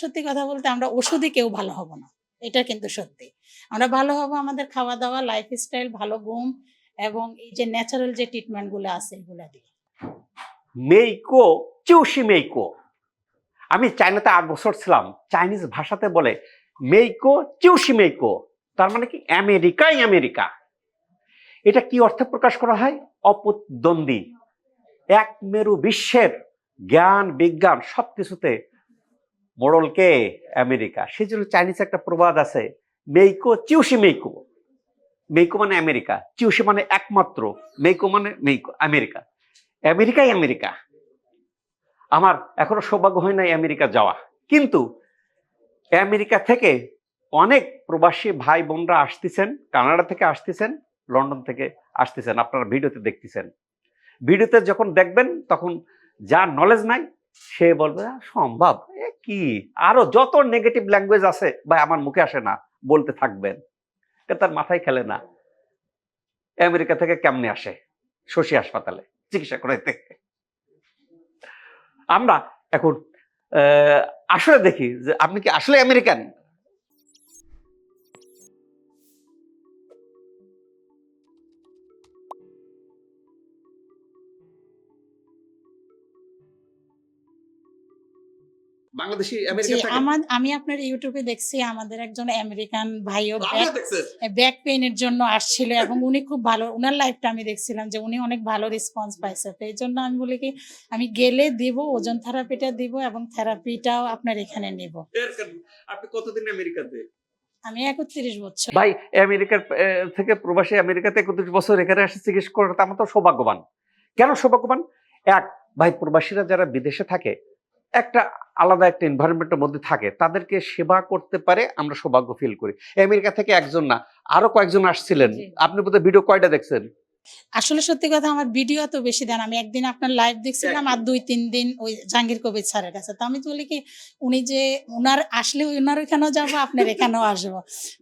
সত্যি কথা বলতে আমরা ওষুধে কেউ ভালো হব না। এটা কিন্তু সত্যি। আমরা ভালো হব, আমাদের খাওয়া দাওয়া লাইফস্টাইল ভালো, ঘুম এবং এই যে ন্যাচারাল যে ট্রিটমেন্টগুলো আছে এগুলা দিয়ে। মেইকো চিউশি মেইকো। আমি চায়নাতে আট বছর ছিলাম, চাইনিজ ভাষাতে বলে মেইকো চিউশি মেইকো। তার মানে কি? আমেরিকাই আমেরিকা। এটা কি অর্থে প্রকাশ করা হয়? অপদ্বন্দ্বী। এক মেরু বিশ্বের জ্ঞান, বিজ্ঞান সবকিছুতে মোড়লকে আমেরিকা। সেই জন্য চাইনিজ একটা প্রবাদ আছে মেইকো চিউসি মেইকো মেইকো মানে আমেরিকা চিউসি মানে একমাত্র মেইকো মানে মেইকো আমেরিকা। আমেরিকাই আমেরিকা। আমার এখনও সৌভাগ্য হয় নাই আমেরিকা যাওয়া। কিন্তু আমেরিকা থেকে অনেক প্রবাসী ভাই বোনরা আসতেছেন, কানাডা থেকে আসতেছেন, লন্ডন থেকে আসতেছেন, আপনারা ভিডিওতে দেখতেছেন। ভিডিওতে যখন দেখবেন, তখন যার নলেজ নাই সে বলবে সম্ভব। এ কি? আরও যত নেগেটিভ ল্যাঙ্গুয়েজ আছে, ভাই, আমার মুখে আসে না। বলতে থাকবেন। তার মাথায় খেলে না। আমেরিকা থেকে কেমনে আসে? শশী হাসপাতালে চিকিৎসা করাইতে। আমরা এখন আসলে দেখি যে আপনি কি আসলে আমেরিকান? বাংলাদেশি জি আমার আমি আপনার ইউটিউবে দেখছি আমাদের একজন আমেরিকান ভাইও ব্যাক ব্যাক পেইনের জন্য আসছিল এবং উনি খুব ভালো ওনার লাইফটা আমি দেখছিলাম যে উনি অনেক ভালো রেসপন্স পাইছে। তো এই জন্য আমি বলি কি আমি গেলে দিব ওজন থেরাপিটা দিব এবং থেরাপিটাও আপনার এখানে নিব। আপনি কতদিন আমেরিকাতে? আমি একত্রিশ বছর। ভাই আমেরিকার আহ, থেকে প্রবাসী আমেরিকাতে একত্রিশ বছর এখানে এসে চিকিৎসা করাতে আমরা তো সৌভাগ্যবান। কেন সৌভাগ্যবান? এক ভাই প্রবাসীরা যারা বিদেশে থাকে একটা আলাদা একটা এনভায়রনমেন্টের মধ্যে থাকে। তাদেরকে সেবা করতে পারে আমরা সৌভাগ্য ফিল করি। আমেরিকা থেকে একজন না আরও কয়েকজন আসছিলেন। আপনি বোধহয় ভিডিও কয়টা দেখছেন? আসলে সত্যি কথা আমার ভিডিও তো বেশি দেন আমি একদিন আপনার লাইভ দেখছিলাম আর দুই তিন দিন ওই জাহাঙ্গীর কবির স্যারের কাছে। তো আমি বলি কি উনি যে উনার আসলে ওনার ওইখানেও যাব আপনার এখানেও আসব।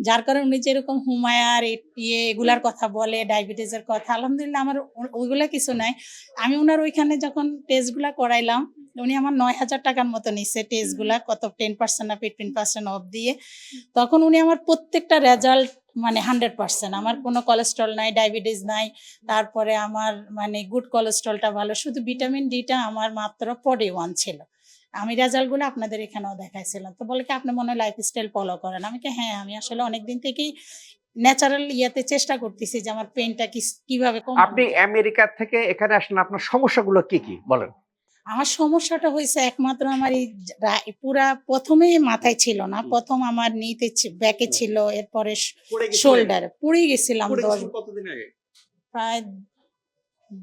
যার কারণে উনি যেরকম হুমায়ার ইয়ে এগুলার কথা বলে ডায়াবেটিসের কথা আলহামদুলিল্লাহ আমার ওইগুলা কিছু নাই। আমি উনার ওইখানে যখন টেস্টগুলা করাইলাম উনি আমার নয় হাজার টাকার মতো নিচ্ছে টেস্টগুলা কত টেন পার্সেন্ট না ফিফটিন পার্সেন্ট অফ দিয়ে। তখন উনি আমার প্রত্যেকটা রেজাল্ট মানে হান্ড্রেড পার্সেন্ট আমার কোনো কোলেস্ট্রল নাই ডায়াবেটিস নাই। তারপরে আমার মানে গুড কোলেস্ট্রলটা ভালো। শুধু ভিটামিন ডিটা আমার মাত্র ফর্টি ওয়ান ছিল। আমি রেজাল্টগুলো আপনাদের এখানেও দেখাইছিলাম। তো বলে কি আপনি মনে হয় লাইফস্টাইল ফলো করেন? আমি কি হ্যাঁ আমি আসলে অনেকদিন থেকেই ন্যাচারাল ইয়াতে চেষ্টা করতেছি যে আমার পেনটা কি কীভাবে কম আপনি আমেরিকা থেকে এখানে আসলেন আপনার সমস্যাগুলো কি কি? বলেন। আমার সমস্যাটা হয়েছে একমাত্র আমার এই পুরা প্রথমে মাথায় ছিল না। প্রথম আমার নিতে ব্যাকে ছিল এরপরে শোল্ডার পড়ে গেছিলাম দশ প্রায়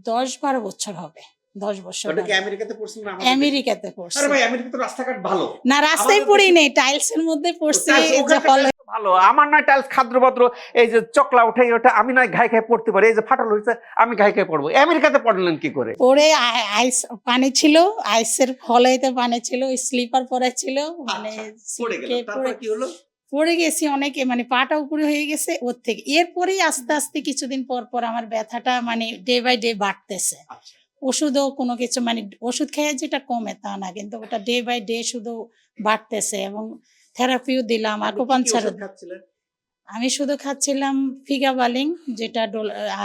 দশ বারো বছর হবে দশ বছর। আমেরিকাতে পড়ছি। না রাস্তায় পড়ি নেই টাইলস এর মধ্যে পড়ছি ভালো। আমার নয় টাইলস খাদ্যভদ্র এই যে চকলা উঠে ওটা আমি নয় ঘাই খাই পড়তে পারি। এই যে ফাটল হয়েছে আমি ঘাই খাই পড়ব। আমেরিকাতে পড়লেন কি করে? পরে আইস পানি ছিল আইসের ফলেতে পানি ছিল স্লিপার পরে ছিল মানে পরে কি হলো? পড়ে গেছি অনেকে মানে পাটা উপরে হয়ে গেছে ওর থেকে। এরপরেই আস্তে আস্তে কিছুদিন পর পর আমার ব্যথাটা মানে ডে বাই ডে বাড়তেছে। আচ্ছা। ওষুধও কোনো কিছু মানে ওষুধ খেয়ে যেটা কমে তা না কিন্তু ওটা ডে বাই ডে শুধু বাড়তেছে এবং থেরাপিও দিলাম আকুপাঞ্চার আমি শুধু খাচ্ছিলাম ফিগা ফিগাবালিং যেটা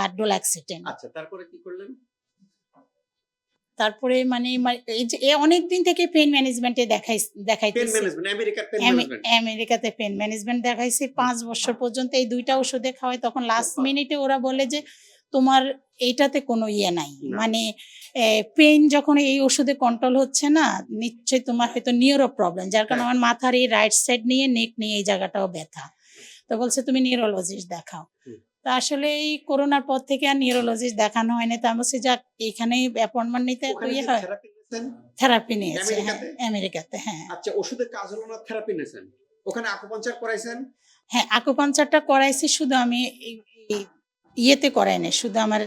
আর ডোলাক্সিটেন। আচ্ছা তারপরে কি করলেন? তারপরে মানে এই অনেক দিন থেকে পেন ম্যানেজমেন্টে দেখাই দেখাইতেছি। আমেরিকাতে পেন ম্যানেজমেন্ট দেখাইছি। পাঁচ বছর পর্যন্ত এই দুইটা ওষুধে খাওয়াই। তখন লাস্ট মিনিটে ওরা বলে যে তোমার এইটাতে কোনো ইয়ে নাই। মানে পেইন যখন এই ওষুধে কন্ট্রোল হচ্ছে না নিশ্চয়ই তোমার হয়তো নিউরো প্রবলেম যার কারণে হ্যাঁ। আমার মাথার এই রাইট সাইড নিয়ে নেক নিয়ে এই জায়গাটাও ব্যথা। তো বলছে তুমি নিউরোলজিস্ট দেখাও। তো আসলে এই করোনার পর থেকে আর নিউরোলজিস্ট দেখানো হয়নি। তা আমি বলছি যাক এখানেই অ্যাপয়েন্টমেন্ট নিতে ইয়ে হয়? থেরাপি নিয়েছে হ্যাঁ আমেরিকাতে? হ্যাঁ। আচ্ছা ওষুধের কাজ হলো না থেরাপি নিয়েছেন। ওখানে আকুপাঞ্চার করাইছেন? হ্যাঁ আকুপাঞ্চারটা করাইছি শুধু আমি ইয়েতে করাই নাই শুধু আমার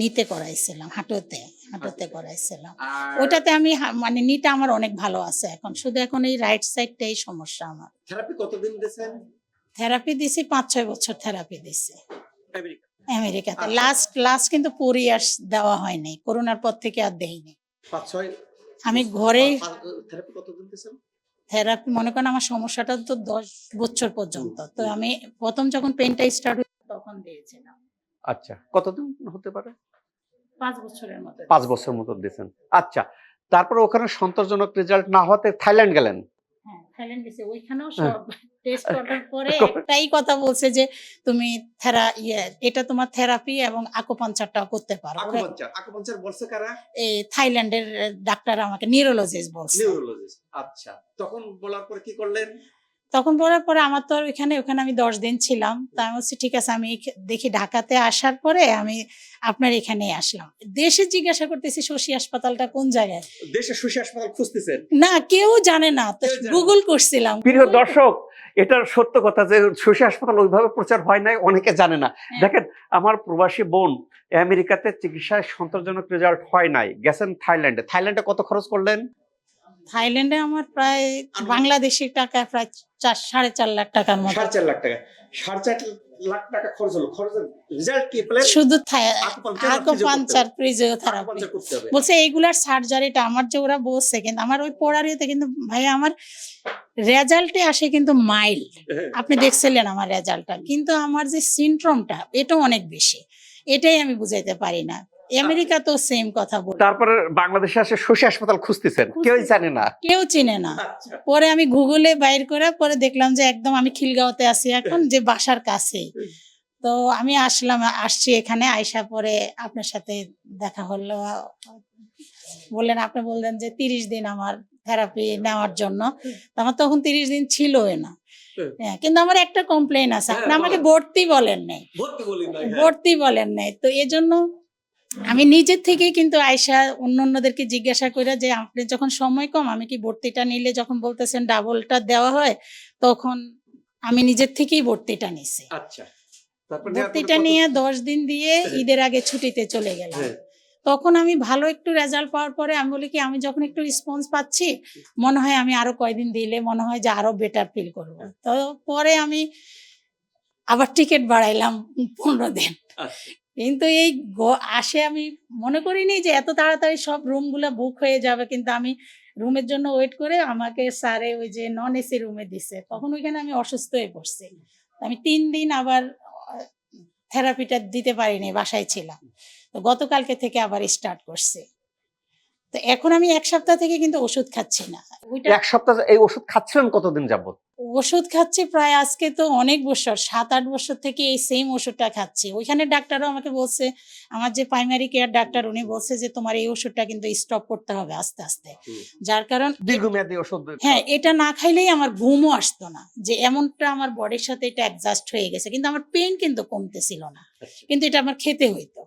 নিতে করাইছিলাম হাঁটুতে হাঁটুতে। করাইছিলাম। ওটাতে আমি মানে নিটা আমার অনেক ভালো আছে এখন শুধু এখন এই রাইট সাইডটাই সমস্যা আমার। থেরাপি কতদিন দিয়েছেন? থেরাপি দিছি পাঁচ ছয় বছর থেরাপি দিছি। আমেরিকাতে। আচ্ছা। লাস্ট লাস্ট কিন্তু ফোর ইয়ার্স দেওয়া হয়নি করোনার পর থেকে আর দেইনি পাঁচ ছয় আমি ঘরেই থেরাপি কতদিন দিয়েছেন? থেরাপি মনে করেন আমার সমস্যাটা তো দশ বছর পর্যন্ত। তো আমি প্রথম যখন পেনটা স্টার্ট তখন দিয়েছিলাম। আচ্ছা কতদিন হতে পারে? পাঁচ বছরের মতো পাঁচ বছর মতো দিয়েছেন। আচ্ছা তারপরে ওখানে সন্তোষজনক রেজাল্ট না হতে থাইল্যান্ড গেলেন? হ্যাঁ থাইল্যান্ড গেছে। ওইখানেও হ্যাঁ। সব টেস্ট করার পরে একটাই কথা বলছে যে তুমি থেরা ইয়ে এটা তোমার থেরাপি এবং করতে পারো। আকুপাঞ্চার আকুপাঞ্চার বলছে কারা? এই থাইল্যান্ডের ডাক্তার আমাকে নিউরোলজিস্ট বলছে। নিউরোলজিস্ট আচ্ছা। তখন বলার পরে কি করলেন? তখন বলার পরে আমার তো আর ওইখানে ওখানে আমি দশ দিন ছিলাম। তা আমি বলছি ঠিক আছে আমি দেখি ঢাকাতে আসার পরে আমি আপনার এখানে আসলাম। দেশে জিজ্ঞাসা করতেছি শশী হাসপাতালটা কোন জায়গায়? দেশে সুশী হাসপাতাল খুঁজতেছেন? না কেউ জানে না। তো। গুগল করছিলাম। প্রিয় দর্শক এটার সত্য কথা যে শশী হাসপাতাল ওইভাবে প্রচার হয় নাই অনেকে জানে না। হ্যাঁ। দেখেন আমার প্রবাসী বোন আমেরিকাতে চিকিৎসায় সন্তোষজনক রেজাল্ট হয় নাই। গেছেন থাইল্যান্ডে। থাইল্যান্ডে কত খরচ করলেন? থাইল্যান্ডে আমার প্রায় বাংলাদেশি টাকা প্রায় চার সাড়ে চার লাখ টাকার মতো। সাড়ে চার লাখ টাকা। সাড়ে চার লাখ টাকা খরচ হলো। খরচের রেজাল্ট কি? পেলেন শুধু আকুপাঞ্চার ফিজিওথেরাপি। বলছে এইগুলার সার্জারিটা আমার যে ওরা বলছে কিন্তু আমার ওই পড়ার ইয়েতে কিন্তু ভাই আমার রেজাল্টে আসে কিন্তু মাইল। হ্যাঁ। আপনি দেখছিলেন আমার রেজাল্টটা। কিন্তু আমার যে সিনড্রোমটা এটা অনেক বেশি। এটাই আমি বুঝাইতে পারি না। আমেরিকা তো সেম কথা বল তারপরে বাংলাদেশে আসে শশী হাসপাতাল খুঁজতেছেন। কেউই জানে না। কেউ চিনে না। পরে আমি গুগলে বাইর করে পরে দেখলাম যে একদম আমি খিলগাঁওতে আছি এখন যে বাসার কাছে। তো আমি আসলাম আসছি এখানে আইসা পরে আপনার সাথে দেখা হলো। বললেন আপনি বললেন যে তিরিশ দিন আমার থেরাপি নেওয়ার জন্য। তো আমার তখন তিরিশ দিন ছিল না। হ্যাঁ, কিন্তু আমার একটা কমপ্লেন আছে। আপনি হ্যাঁ, আমাকে ভর্তি বলেন নাই। ভর্তি নাই ভর্তি বলেন নাই। তো এজন্য আমি নিজের থেকেই কিন্তু আয়সা অন্য অন্যদেরকে জিজ্ঞাসা করে যে আপনি যখন সময় কম আমি কি ভর্তিটা নিলে যখন বলতেছেন ডাবলটা দেওয়া হয় তখন আমি নিজের থেকেই ভর্তিটা নিছি। আচ্ছা। ভর্তিটা নিয়ে দশ দিন দিয়ে ঈদের আগে ছুটিতে চলে গেলাম। হ্যাঁ। তখন আমি ভালো একটু রেজাল্ট পাওয়ার পরে আমি বলি কি আমি যখন একটু রেসপন্স পাচ্ছি মনে হয় আমি আরও কয়দিন দিলে মনে হয় যে আরও বেটার ফিল করব। তো পরে আমি আবার টিকিট বাড়াইলাম পনেরো দিন। আচ্ছা। কিন্তু এই আসে আমি মনে করিনি যে এত তাড়াতাড়ি সব রুমগুলো বুক হয়ে যাবে, কিন্তু আমি রুমের জন্য ওয়েট করে আমাকে স্যারে ওই যে নন এসি রুমে দিছে। তখন ওইখানে আমি অসুস্থ হয়ে পড়ছি। আমি তিন দিন আবার থেরাপিটা দিতে পারিনি, বাসায় ছিলাম। তো গতকালকে থেকে আবার স্টার্ট করছে। তো এখন আমি এক সপ্তাহ থেকে কিন্তু ওষুধ খাচ্ছি না। ওইটা এক সপ্তাহ এই ওষুধ খাচ্ছিলেন কতদিন যাবত ওষুধ খাচ্ছি প্রায় আজকে তো অনেক বছর সাত আট বছর থেকে এই সেম ওষুধটা খাচ্ছি। ওইখানে ডাক্তারও আমাকে বলছে আমার যে প্রাইমারি কেয়ার ডাক্তার উনি বলছে যে তোমার এই ওষুধটা কিন্তু স্টপ করতে হবে আস্তে আস্তে। যার কারণ দীর্ঘমেয়াদী ওষুধ হ্যাঁ এটা না খাইলেই আমার ঘুমও আসতো না যে এমনটা আমার বডির সাথে এটা অ্যাডজাস্ট হয়ে গেছে। কিন্তু আমার পেন কিন্তু কমতেছিল না আচ্ছা। কিন্তু এটা আমার খেতে হইতো।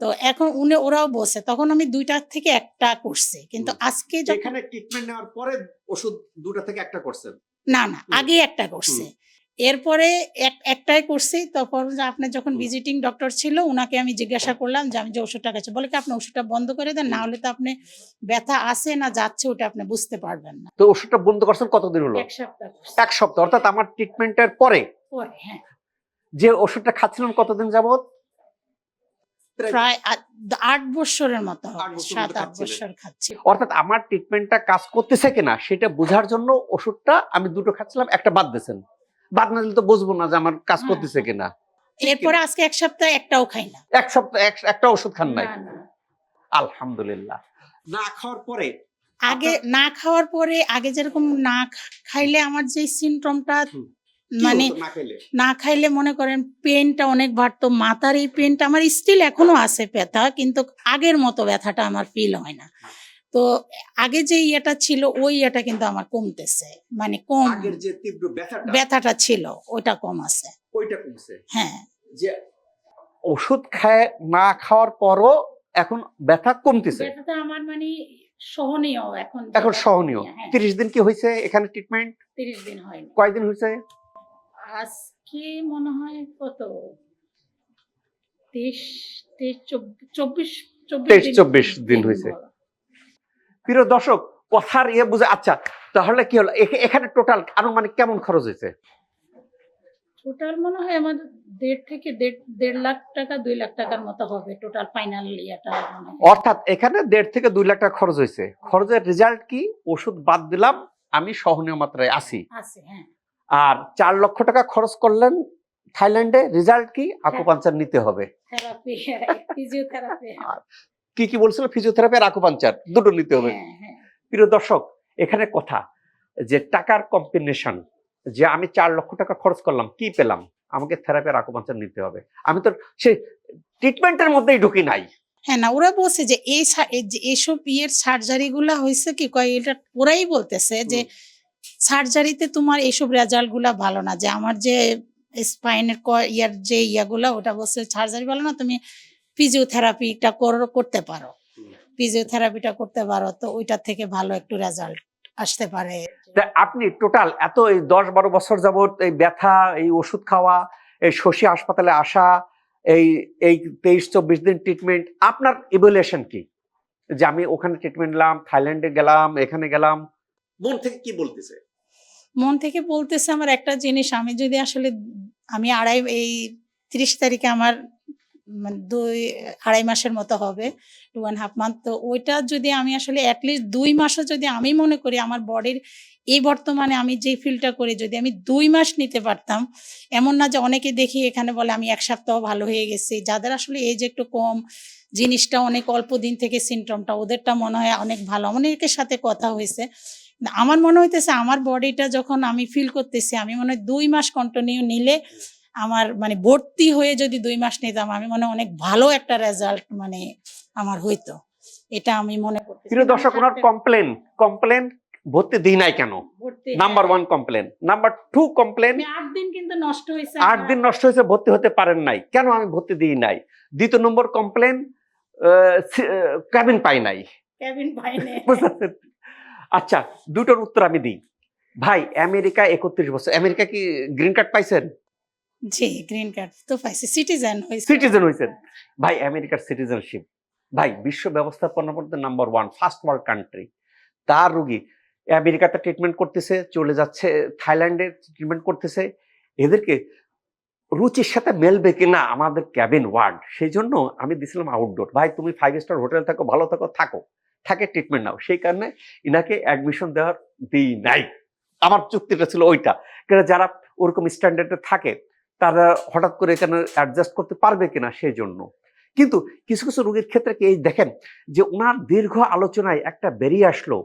তো এখন উনি ওরাও বসে তখন আমি দুইটা থেকে একটা করছি কিন্তু আজকে যখন ট্রিটমেন্ট নেওয়ার পরে ওষুধ দুটা থেকে একটা করছেন? না না আগে একটা করছে। এরপরে এক একটাই করছি তখন আপনার যখন ভিজিটিং ডক্টর ছিল ওনাকে আমি জিজ্ঞাসা করলাম যে আমি যে ওষুধটা খাচ্ছি। বলে কি আপনি ওষুধটা বন্ধ করে দেন না হলে তো আপনি ব্যথা আছে না যাচ্ছে ওটা আপনি বুঝতে পারবেন না। তো ওষুধটা বন্ধ করছেন কতদিন হলো? এক সপ্তাহ এক সপ্তাহ অর্থাৎ আমার ট্রিটমেন্টের পরে? পরে হ্যাঁ। যে ওষুধটা খাচ্ছিলাম কতদিন যাবত প্রায় আট- বছরের মতো সাত আট বছর খাচ্ছি অর্থাৎ আমার ট্রিটমেন্টটা কাজ করতেছে কিনা সেটা বোঝার জন্য ওষুধটা আমি দুটো খাচ্ছিলাম একটা বাদ দিয়েছেন। বাদ না দিলে তো বুঝব না যে আমার কাজ হ্যাঁ। করতেছে কিনা। এরপরে আজকে এক সপ্তাহ একটাও খাই না। এক সপ্তাহ একটা ওষুধ খান নাই। আলহামদুলিল্লাহ। না খাওয়ার পরে আগে না খাওয়ার পরে আগে যেরকম না খাইলে আমার যে সিনট্রমটা হুম। মানে না খাইলে মনে করেন পেনটা অনেক বাড়তো মাথার এই পেনটা আমার স্টিল এখনও আছে ব্যথা কিন্তু আগের মতো ব্যথাটা আমার ফিল হয় না। তো আগে যে ইয়েটা ছিল ওই ইয়েটা কিন্তু আমার কমতেছে মানে কম আগের যে তীব্র ব্যথাটা ব্যথাটা ছিল ওইটা কম আছে। ওইটা কমছে? হ্যাঁ। যে ওষুধ খায় না খাওয়ার পরও এখন ব্যথা কমতেছে? ব্যথাটা আমার মানে সহনীয় এখন এখন সহনীয়। হ্যাঁ, তিরিশ দিন কি হয়েছে এখানে ট্রিটমেন্ট তিরিশ দিন হয়নি। কয়দিন হয়েছে আজকে মনে হয় কত? তেইশ তেইশ চব্বিশ চব্বিশ তেইশ, চব্বিশ দিন হয়েছে। প্রিয় দর্শক কথার ইয়ে বুঝে আচ্ছা তাহলে কি হলো? এখানে টোটাল আনুমানিক কেমন খরচ হয়েছে? টোটাল মনে হয় আমার দেড় থেকে দেড় দেড় লাখ টাকা দুই লাখ টাকার মতো হবে টোটাল ফাইনাল ইয়েটা অর্থাৎ এখানে দেড় থেকে দুই লাখ টাকা খরচ হয়েছে। খরচের রেজাল্ট কি? ওষুধ বাদ দিলাম আমি সহনীয় মাত্রায় আছি। আছে হ্যাঁ। আর চার লক্ষ টাকা খরচ করলেন থাইল্যান্ডে। রেজাল্ট কি? আকুপাঞ্চার নিতে হবে। কি কি বলছিল? ফিজিওথেরাপি আর আকুপাঞ্চার দুটো নিতে হবে। হ্যাঁ হ্যাঁ। প্রিয় দর্শক এখানে কথা যে টাকার কম্বিনেশন যে আমি চার লক্ষ টাকা খরচ করলাম কি পেলাম? আমাকে থেরাপি আর আকুপাঞ্চার নিতে হবে। আমি তো সেই ট্রিটমেন্টের মধ্যেই ঢুকি নাই। হ্যাঁ না ওরা বলছে যে এই এইসব ইয়ের সার্জারি গুলা হয়েছে কি? কয় এটা ওরাই বলতেছে যে সার্জারিতে তোমার এইসব রেজাল্টগুলা ভালো না, যে আমার যে স্পাইনের ইয়ার যে ইয়াগুলা, ওটা বলছে সার্জারি ভালো না, তুমি ফিজিওথেরাপিটা করতে পারো। ফিজিওথেরাপিটা করতে পারো, তো ওইটার থেকে ভালো একটু রেজাল্ট আসতে পারে। আপনি টোটাল এত এই দশ বারো বছর যাবত এই ব্যথা, এই ওষুধ খাওয়া, এই শশী হাসপাতালে আসা, এই এই তেইশ চব্বিশ দিন ট্রিটমেন্ট আপনার ইভ্যালুয়েশন কি? যে আমি ওখানে ট্রিটমেন্ট নিলাম, থাইল্যান্ডে গেলাম, এখানে গেলাম মন থেকে কি বলতেছে? মন থেকে বলতেছে আমার একটা জিনিস, আমি যদি আসলে, আমি আড়াই, এই তিরিশ তারিখে আমার মানে দুই, আড়াই মাসের মতো হবে টু অ্যান্ড হাফ মান্থ তো ওইটা যদি আমি আসলে অ্যাটলিস্ট দুই মাসও যদি আমি মনে করি আমার বডির এই বর্তমানে আমি যে ফিলটা করি, যদি আমি দুই মাস নিতে পারতাম, এমন না যে অনেকে দেখি এখানে বলে আমি এক সপ্তাহ ভালো হয়ে গেছি, যাদের আসলে এজ একটু কম, জিনিসটা অনেক অল্প দিন থেকে সিমটমটা ওদেরটা মনে হয় অনেক ভালো, অনেকের সাথে কথা হয়েছে আমার মনে হইতেছে আমার বডিটা যখন আমি ফিল করতেছি আমি মনে হয় দুই মাস কন্টিনিউ নিলে আমার মানে ভর্তি হয়ে যদি দুই মাস নিতাম আমি মনে অনেক ভালো একটা রেজাল্ট মানে আমার হইতো। এটা আমি মনে করতেছি। প্রিয় দর্শক ওনার কমপ্লেন কমপ্লেন ভর্তি দিই নাই কেন? Number. One complain number two complain আট দিন কিন্তু নষ্ট হয়েছে আট দিন নষ্ট হয়েছে ভর্তি হতে পারেন নাই। কেন আমি ভর্তি দিই নাই? দ্বিতীয় নম্বর কমপ্লেন ক্যাবিন পাই নাই। ক্যাবিন বুঝতে পারছেন? আচ্ছা দুটোর উত্তর আমি দিই। ভাই আমেরিকা একত্রিশ বছর আমেরিকা কি গ্রিন কার্ড পাইছেন? জি গ্রিন কার্ড তো পাইছি সিটিজেন হয়েছে। Citizen হইছেন। ভাই আমেরিকার সিটিজেনশিপ ভাই বিশ্ব ব্যবস্থাপনার মধ্যে number one first world country তার রুগী আমেরিকাতে ট্রিটমেন্ট করতেছে চলে যাচ্ছে থাইল্যান্ডে ট্রিটমেন্ট করতেছে। এদেরকে রুচির সাথে মেলবে কিনা আমাদের ক্যাবিন ওয়ার্ড সেই জন্য আমি দিছিলাম আউটডোর ভাই তুমি ফাইভ স্টার হোটেল থাকো ভালো থাকো থাকো। থাকে ট্রিটমেন্ট নাও। সেই কারণে ইনাকে অ্যাডমিশন দেওয়ার দিই নাই। আমার চুক্তিটা ছিল ওইটা। কারণ যারা ওরকম স্ট্যান্ডার্ডে থাকে তারা হঠাৎ করে এখানে অ্যাডজাস্ট করতে পারবে কিনা সেই জন্য কিন্তু কিছু কিছু রোগীর ক্ষেত্রে কি এই দেখেন যে ওনার দীর্ঘ আলোচনায় একটা বেরিয়ে আসলো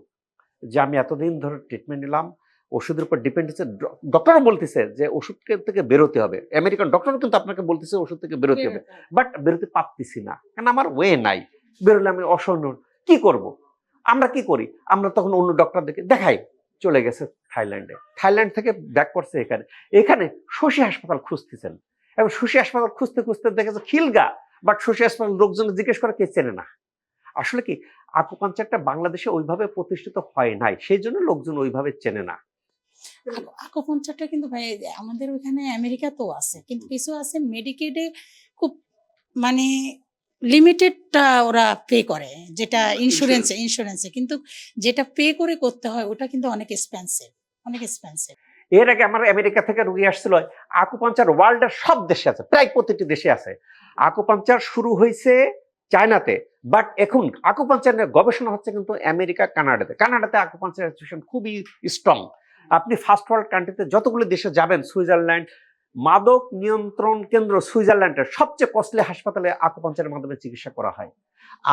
যে আমি এতদিন ধরে ট্রিটমেন্ট নিলাম ওষুধের উপর ডিপেন্ড হচ্ছে। ডক্টরও বলতেছে যে ওষুধ থেকে বেরোতে হবে। আমেরিকান ডক্টরও কিন্তু আপনাকে বলতেছে ওষুধ থেকে বেরোতে হবে। বাট বেরোতে পারতেছি না। কারণ আমার ওয়ে নাই। বেরোলে আমি অসহ্য কি করব? আমরা কি করি? আমরা তখন অন্য ডক্টর দেখে দেখাই, চলে গেছে থাইল্যান্ডে। থাইল্যান্ড থেকে ব্যাক করছে এখানে। এখানে শশী হাসপাতাল খুঁজতেছেন। এবং শশী হাসপাতাল খুঁজতে খুঁজতে দেখেছে খিলগা বাট শশী হাসপাতাল লোকজন জিজ্ঞেস করে কে চেনে না। আসলে কি, আকুপাঞ্চারটা বাংলাদেশে ওইভাবে প্রতিষ্ঠিত হয় নাই, সেই জন্য লোকজন ওইভাবে চেনে না। আকপঞ্চারটা কিন্তু ভাই, আমাদের ওখানে আমেরিকাতেও আছে, কিন্তু কিছু আছে মেডিকেডে খুব মানে লিমিটেডটা ওরা পে করে যেটা ইন্স্যুরেন্সে ইন্স্যুরেন্সে কিন্তু যেটা পে করে করতে হয় ওটা কিন্তু অনেক এক্সপেন্সিভ অনেক এক্সপেন্সিভ এর আগে আমার আমেরিকা থেকে রুগী আসছিল আকুপাঞ্চার ওয়ার্ল্ডের সব দেশে আছে প্রায় প্রতিটি দেশে আছে। আকুপাঞ্চার শুরু হয়েছে চায়নাতে বাট এখন আকুপাঞ্চার নিয়ে গবেষণা হচ্ছে কিন্তু আমেরিকা কানাডাতে। কানাডাতে আকুপাঞ্চার খুবই স্ট্রং আপনি ফার্স্ট ওয়ার্ল্ড কান্ট্রিতে যতগুলো দেশে যাবেন সুইজারল্যান্ড মাদক নিয়ন্ত্রণ কেন্দ্র সুইজারল্যান্ডের সবচেয়ে কস্টলি হাসপাতালে আকুপাঞ্চারের মাধ্যমে চিকিৎসা করা হয়।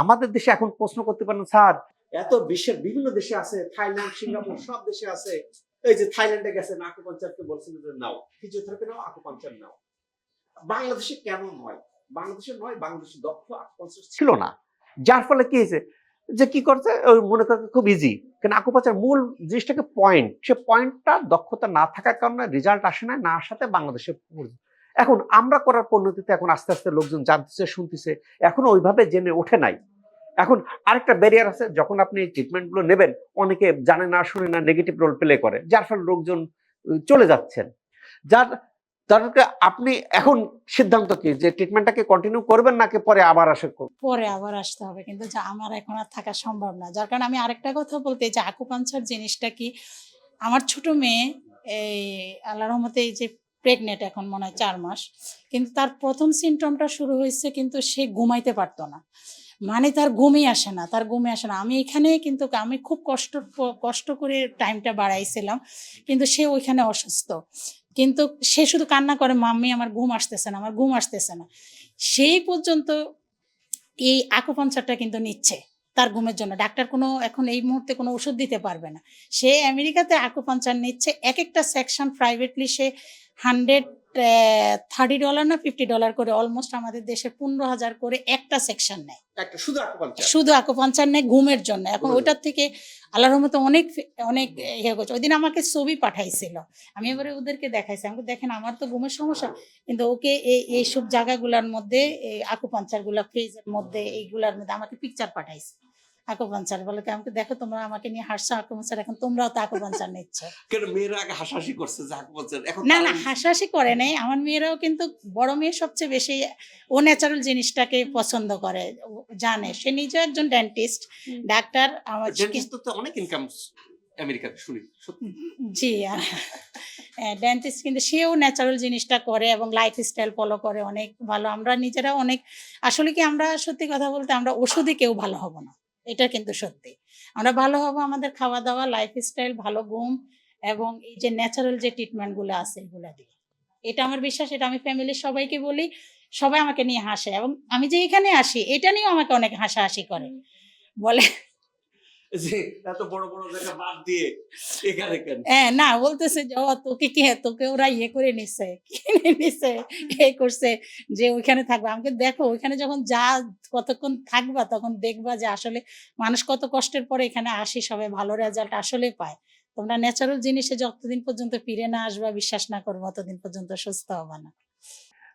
আমাদের দেশে এখন প্রশ্ন করতে পারেন, স্যার, এত বিশ্বের বিভিন্ন দেশে আছে, থাইল্যান্ড, সিঙ্গাপুর, সব দেশে আছে। এই যে থাইল্যান্ডে গেছেন, আকুপাঞ্চারকে বলছেন যে, নাও, ফিজিওথেরাপি নাও, আকুপাঞ্চার নাও। বাংলাদেশে কেন নয় বাংলাদেশে নয়, বাংলাদেশে দক্ষ আকুপাঞ্চার ছিল না। যার ফলে কি হয়েছে? যে কি করছে? ওই মনে করে খুব ইজি কেন আকুপাচার মূল জিনিসটাকে পয়েন্ট সে পয়েন্টটা দক্ষতা না থাকার কারণে রেজাল্ট আসে না না আসাতে বাংলাদেশে এখন আমরা করার পরিণতিতে এখন আস্তে আস্তে লোকজন জানতেছে, শুনতেছে, এখনও ওইভাবে জেনে ওঠে নাই। এখন আরেকটা ব্যারিয়ার আছে, যখন আপনি ট্রিটমেন্টগুলো নেবেন, অনেকে জানে না, শুনে না নেগেটিভ রোল প্লে করে, যার ফলে লোকজন চলে যাচ্ছেন। যার যাদেরকে আপনি এখন সিদ্ধান্ত কি যে ট্রিটমেন্টটাকে কন্টিনিউ করবেন নাকি পরে আবার আসে পরে আবার আসতে হবে, কিন্তু যা আমার এখন আর থাকা সম্ভব না। যার কারণে আমি আরেকটা কথা বলতে যে আকুপাঞ্চার জিনিসটা কি? আমার ছোট মেয়ে, এই আল্লাহ রহমতে এই যে প্রেগনেন্ট এখন মনে হয় চার মাস, কিন্তু তার প্রথম সিমটমটা শুরু হয়েছে কিন্তু সে ঘুমাইতে পারতো না। মানে তার ঘুমই আসে না, তার ঘুমে আসে না। আমি এখানে কিন্তু আমি খুব কষ্ট কষ্ট করে টাইমটা বাড়াইছিলাম, কিন্তু সে ওইখানে অসুস্থ। কিন্তু সে শুধু কান্না করে, মাম্মি, আমার ঘুম আসতেছে না, আমার ঘুম আসতেছে না। সেই পর্যন্ত এই আকুপাঞ্চারটা কিন্তু নিচ্ছে তার ঘুমের জন্য। ডাক্তার কোনো এখন এই মুহূর্তে কোনো ওষুধ দিতে পারবে না। সে আমেরিকাতে আকুপাঞ্চার নিচ্ছে, এক একটা সেকশন প্রাইভেটলি সে হান্ড্রেড থার্টি ডলার না ফিফটি ডলার করে অলমোস্ট আমাদের দেশে পনেরো হাজার করে একটা সেকশন নেয়। শুধু আকুপাঞ্চার নেয় ঘুমের জন্য। এখন। ওইটার থেকে আল্লাহর রহমতে অনেক অনেক ইয়ে করছে ওই দিন আমাকে ছবি পাঠাইছিল। আমি এবারে ওদেরকে দেখাইছি। আমি দেখেন আমার তো ঘুমের সমস্যা। কিন্তু ওকে এই এইসব জায়গাগুলোর মধ্যে এই আকুপাঞ্চারগুলা ফ্রিজের মধ্যে এইগুলার মধ্যে আমাকে পিকচার পাঠাইছে। আকুপাঞ্চার বলে কি আমাকে দেখো তোমরা আমাকে নিয়ে হাসছো আকুপাঞ্চার এখন তোমরাও তো আকুপাঞ্চার নিচ্ছ। কেন মেয়েরা আগে হাসাহাসি করছে যে আকুপাঞ্চার এখন না না হাসাহাসি করে নাই। আমার মেয়েরাও কিন্তু বড় মেয়ে সবচেয়ে বেশি ও ন্যাচারাল জিনিসটাকে পছন্দ করে জানে। সে নিজেও একজন ডেন্টিস্ট ডাক্তার আমার তো অনেক ইনকাম আমেরিকাতে শুনি জি ডেন্টিস্ট কিন্তু সেও ন্যাচারাল জিনিসটা করে এবং লাইফস্টাইল ফলো করে অনেক ভালো। আমরা নিজেরা অনেক আসলে কি আমরা সত্যি কথা বলতে আমরা ওষুধে কেউ ভালো হব না। এটা কিন্তু সত্যি। আমরা ভালো হব আমাদের খাওয়া দাওয়া লাইফস্টাইল ভালো ঘুম এবং এই যে ন্যাচারাল যে ট্রিটমেন্টগুলো আছে এগুলো দিয়ে। এটা আমার বিশ্বাস, এটা আমি ফ্যামিলির সবাইকে বলি, সবাই আমাকে নিয়ে হাসে এবং আমি যে এখানে আসি, এটা নিয়েও আমাকে অনেক হাসাহাসি করে। বলে যে এত বড় বড় জায়গা বাদ দিয়ে এখানে কেন? হ্যাঁ না বলতেছে যে ও তোকে কি তোকে ওরা ইয়ে করে নিছে কিনে নিছে এই করছে যে ওইখানে থাকবে। আমাকে দেখো ওইখানে যখন যা কতক্ষণ থাকবা তখন দেখবা যে আসলে মানুষ কত কষ্টের পরে এখানে আসি সবাই ভালো রেজাল্ট আসলে পায়। তোমরা ন্যাচারাল জিনিসে যতদিন পর্যন্ত ফিরে না আসবা বিশ্বাস না করব ততদিন পর্যন্ত সুস্থ হবে না।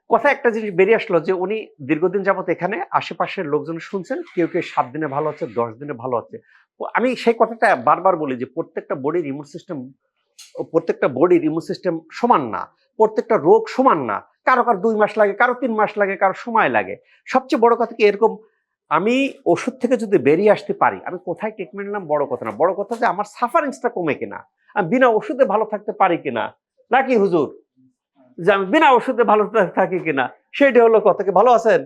কথা একটা জিনিস বেরিয়ে আসলো যে উনি দীর্ঘদিন যাবত এখানে আশেপাশের লোকজন শুনছেন কেউ কেউ সাত দিনে ভালো হচ্ছে দশ দিনে ভালো হচ্ছে তো আমি সেই কথাটা বারবার বলি যে প্রত্যেকটা বডির ইমিউন সিস্টেম প্রত্যেকটা বডির ইমিউন সিস্টেম সমান না। প্রত্যেকটা রোগ সমান না। কারও কারও দুই মাস লাগে, কারও তিন মাস লাগে, কারও সময় লাগে। সবচেয়ে বড় কথা কি, এরকম আমি ওষুধ থেকে যদি বেরিয়ে আসতে পারি, আমি কোথায় ট্রিটমেন্ট নিলাম? বড় কথা না। বড় কথা যে আমার সাফারিংসটা কমে কিনা? আমি বিনা ওষুধে ভালো থাকতে পারি কিনা? নাকি হুজুর? যে আমি বিনা ওষুধে ভালো থাকি কিনা? সেটা হলো কথা কি, ভালো আছেন?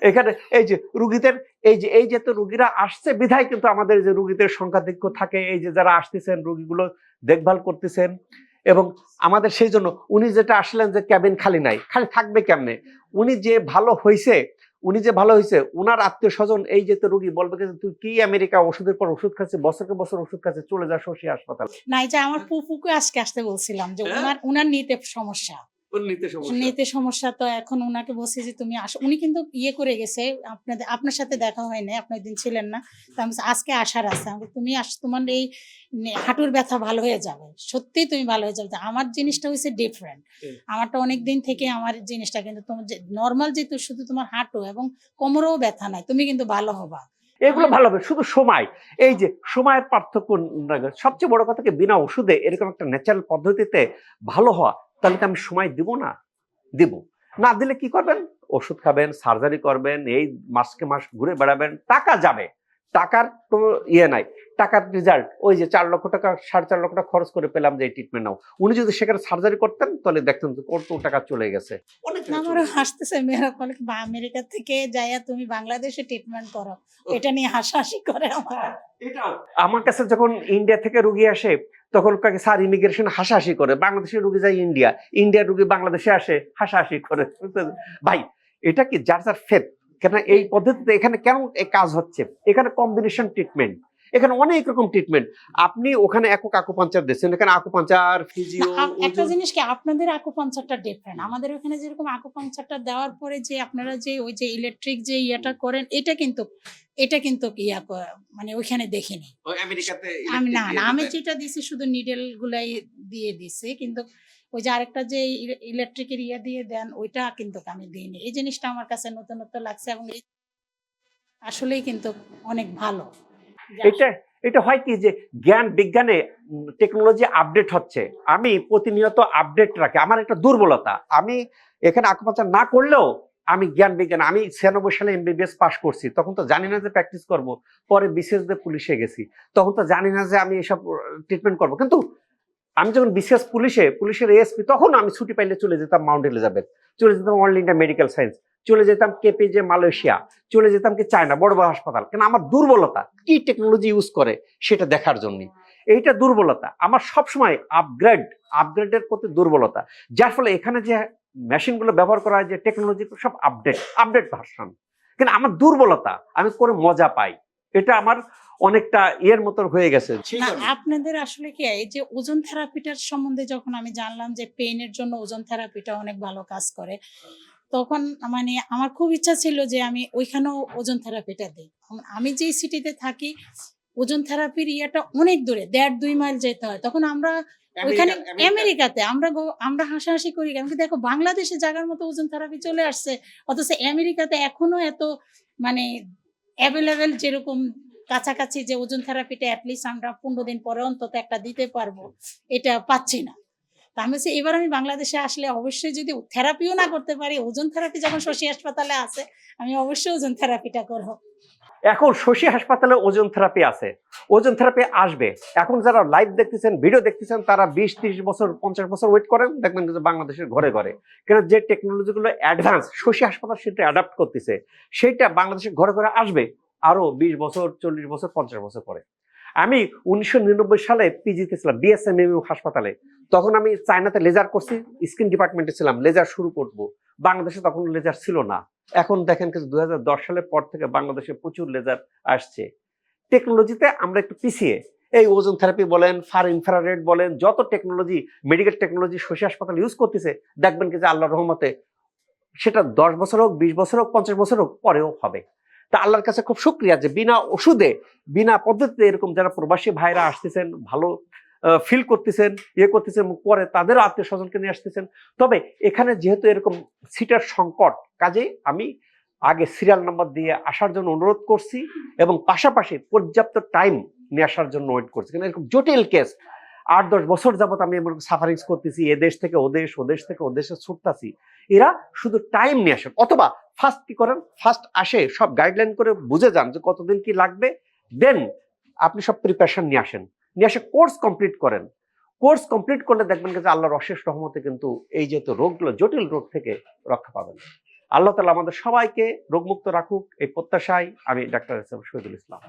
এখানে এই যে রুগীদের এই যে এই যে তো রুগীরা আসছে বিধায় কিন্তু আমাদের যে রুগীদের সংখ্যাধিক্য থাকে এই যে যারা আসতেছেন রুগীগুলো দেখভাল করতেছেন। এবং আমাদের সেই জন্য উনি যেটা আসলেন যে ক্যাবিন খালি নাই খালি থাকবে কেমনে? উনি যে ভালো হয়েছে উনি যে ভালো হয়েছে উনার আত্মীয় স্বজন এই যে তো রুগী বলবে যে তুই কি আমেরিকা ওষুধের পর ওষুধ খাচ্ছে বছরকে বছর ওষুধ খাচ্ছে চলে যা শশী হাসপাতাল। নাই যে আমার ফুফুকে আজকে আসতে বলছিলাম যে হ্যাঁ? ওনার ওনার নিতে সমস্যা। নিতে সমস্যা। তো এখন ওনাকে বলছি যে তুমি আসো। উনি কিন্তু ইয়ে করে গেছে আপনাদের আপনার সাথে দেখা হয় না আপনি দিন ছিলেন না। আজকে আসার আছে। তুমি আস তোমার এই হাঁটুর ব্যথা ভালো হয়ে যাবে। সত্যি তুমি ভালো হয়ে যাবে। আমার জিনিসটা হচ্ছে ডিফারেন্ট আমারটা অনেক দিন থেকে আমার জিনিসটা কিন্তু তোমার যে নর্মাল যেহেতু শুধু তোমার হাঁটু এবং কোমরেও ব্যথা নাই তুমি কিন্তু ভালো হবা। এগুলো ভালো হবে শুধু সময়। এই যে সময়ের পার্থক্য সবচেয়ে বড় কথা কি বিনা ওষুধে এরকম একটা ন্যাচারাল পদ্ধতিতে ভালো হওয়া তাহলে আমি সময় দিব না? দিব। না দিলে কি করবেন? ওষুধ খাবেন সার্জারি করবেন, এই মাসকে মাস ঘুরে বেড়াবেন, টাকা যাবে। টাকার তো ইয়ে নাই। টাকার রেজাল্ট ওই যে চার লক্ষ টাকা সাড়ে চার লক্ষ টাকা খরচ করে পেলাম যে এই ট্রিটমেন্ট নাও। উনি যদি সেখানে সার্জারি করতেন তাহলে দেখতেন যে কত টাকা চলে গেছে। আমারও হাসতেছে মেয়েরা বলে বা আমেরিকা থেকে যাইয়া তুমি বাংলাদেশে ট্রিটমেন্ট করো। এটা নিয়ে হাসাহাসি করে আমার। আমার কাছে যখন ইন্ডিয়া থেকে রুগী আসে তখন কাকে স্যার ইমিগ্রেশন হাসাহাসি করে। বাংলাদেশের রুগী যায় ইন্ডিয়া ইন্ডিয়ার রুগী বাংলাদেশে আসে হাসাহাসি করে। ভাই এটা কি যার যার ফেদ কেন এই পদ্ধতিতে এখানে কেন এই কাজ হচ্ছে? এখানে কম্বিনেশন ট্রিটমেন্ট এখানে অনেক রকম ট্রিটমেন্ট আপনি ওখানে একক আকুপাঞ্চার দিচ্ছেন এখানে আকুপাঞ্চার ফিজিও একটা জিনিস কি আপনাদের আকুপাঞ্চারটা ডিফারেন্ট আমাদের ওখানে যেরকম আকুপাঞ্চারটা দেওয়ার পরে যে আপনারা যে ওই যে ইলেকট্রিক যে ইয়েটা করেন এটা কিন্তু এটা কিন্তু ইয়া মানে ওইখানে দেখিনি। আমেরিকাতে আমি না না আমি যেটা দিছি শুধু নিডেল গুলাই দিয়ে দিছি কিন্তু ওই যে আরেকটা যে ইলেকট্রিকের ইয়ে দিয়ে দেন, ওইটা কিন্তু আমি দিইনি। এই জিনিসটা আমার কাছে নতুনত্ব লাগছে এবং আসলেই কিন্তু অনেক ভালো। এটা এটা হয় কি যে জ্ঞান বিজ্ঞানে টেকনোলজি আপডেট হচ্ছে। আমি প্রতিনিয়ত আপডেট রাখি। আমার একটা দুর্বলতা। আমি এখানে আকুপাচার না করলেও আমি জ্ঞান বিজ্ঞান, আমি ছিয়ানব্বই সালে এমবিবিএস পাশ করছি। তখন তো জানি না যে প্র্যাকটিস করব। পরে বিশেষ পুলিশে গেছি। তখন তো জানি না যে আমি এসব ট্রিটমেন্ট করব। কিন্তু আমি যখন বিশেষ পুলিশে, পুলিশের এএসপি তখন আমি ছুটি পাইলে চলে যেতাম মাউন্ট এলিজাবেথ চলে যেতাম অল ইন্ডিয়া মেডিকেল সায়েন্স চলে যেতাম কেপে যে মালয়েশিয়া চলে যেতাম কি চায়না বড় বড় হাসপাতাল। কেন আমার দুর্বলতা, কি টেকনোলজি ইউজ করে সেটা দেখার জন্য। এইটা দুর্বলতা, আমার সবসময় আপগ্রেড আপগ্রেডের প্রতি দুর্বলতা। যার ফলে এখানে যে মেশিনগুলো ব্যবহার করা হয়, যে টেকনোলজি সব আপডেট আপডেট ভার্সন কিন্তু আমার দুর্বলতা, আমি করে মজা পাই। এটা আমার অনেকটা ইয়ের মতো হয়ে গেছে। আপনাদের আসলে কি এই যে ওজন থেরাপিটার সম্বন্ধে যখন আমি জানলাম যে পেইনের জন্য ওজন থেরাপিটা অনেক ভালো কাজ করে তখন মানে আমার খুব ইচ্ছা ছিল যে আমি ওইখানেও ওজন থেরাপিটা দিই। আমি যেই সিটিতে থাকি ওজন থেরাপির ইয়েটা অনেক দূরে দেড় দুই মাইল যেতে হয়। তখন আমরা ওইখানে আমেরিকাতে আমরা আমরা হাসাহাসি করি কেন কি দেখো বাংলাদেশে জায়গার মতো ওজন থেরাপি চলে আসছে অথচ আমেরিকাতে এখনও এত মানে অ্যাভেলেবেল যেরকম কাছাকাছি যে ওজন থেরাপিটা অ্যাটলিস্ট আমরা পনেরো দিন পরে অন্তত একটা দিতে পারব এটা পাচ্ছি না। তা আমি বলছি, এবার আমি বাংলাদেশে আসলে অবশ্যই যদি থেরাপিও না করতে পারি ওজন থেরাপি যখন শশী হাসপাতালে আছে আমি অবশ্যই ওজন থেরাপিটা করব। এখন শশী হাসপাতালে ওজন থেরাপি আছে। ওজন থেরাপি আসবে। এখন যারা লাইভ দেখতেছেন ভিডিও দেখতেছেন, তারা বিশ, ত্রিশ বছর, পঞ্চাশ বছর ওয়েট করেন, দেখবেন যে বাংলাদেশের ঘরে ঘরে। কেন যে টেকনোলজিগুলো অ্যাডভান্স শশী হাসপাতাল সেটা অ্যাডাপ্ট করতেছে। সেইটা বাংলাদেশের ঘরে ঘরে আসবে আরও বিশ বছর, চল্লিশ বছর, পঞ্চাশ বছর পরে। আমি উনিশশো নিরানব্বই সালে পিজিতে ছিলাম বিএসএমএম হাসপাতালে। তখন আমি চায়নাতে লেজার করছি স্কিন ডিপার্টমেন্টে ছিলাম লেজার শুরু করব। বাংলাদেশে তখন লেজার ছিল না। এখন দেখেন কিছু দু হাজার দশ সালের পর থেকে বাংলাদেশে প্রচুর লেজার আসছে। টেকনোলজিতে আমরা একটু পিছিয়ে। এই ওজন থেরাপি বলেন ফার ইনফ্রারেড বলেন, যত টেকনোলজি মেডিকেল টেকনোলজি শশী হাসপাতাল ইউজ করতেছে, দেখবেন কি যে আল্লাহ রহমতে সেটা দশ বছর হোক, বিশ বছর হোক, পঞ্চাশ বছর হোক, পরেও হবে। তা আল্লাহর কাছে খুব শুক্রিয়া যে বিনা ওষুধে, বিনা পদ্ধতিতে এরকম যারা প্রবাসী ভাইরা আসতেছেন, ভালো ফিল করতেছেন ইয়ে করতেছেন পরে তাদেরও আত্মীয় স্বজনকে নিয়ে আসতেছেন। তবে এখানে যেহেতু এরকম সিটের সংকট কাজে আমি আগে সিরিয়াল নাম্বার দিয়ে আসার জন্য অনুরোধ করছি এবং পাশাপাশি পর্যাপ্ত টাইম নিয়ে আসার জন্য ওয়েট করছি। কারণ এরকম জটিল কেস আট দশ বছর যাবত আমি এমন সাফারিংস করতেছি, এ দেশ থেকে ও দেশ ও দেশ থেকে ও দেশে ছুটতাছি। এরা শুধু টাইম নিয়ে আসেন অথবা ফার্স্ট কি করেন ফার্স্ট আসে, সব গাইডলাইন করে বুঝে যান যে কতদিন কি লাগবে দেন আপনি সব প্রিপারেশন নিয়ে আসেন। নিয়ে এসে কোর্স কমপ্লিট করেন। কোর্স কমপ্লিট করলে দেখবেন কিন্তু আল্লাহর অশেষ রহমতে কিন্তু এই যেহেতু রোগগুলো, জটিল রোগ থেকে রক্ষা পাবেন। আল্লাহ তালা আমাদের সবাইকে রোগমুক্ত রাখুক, এই প্রত্যাশায় আমি ডাক্তার শহীদুল ইসলাম।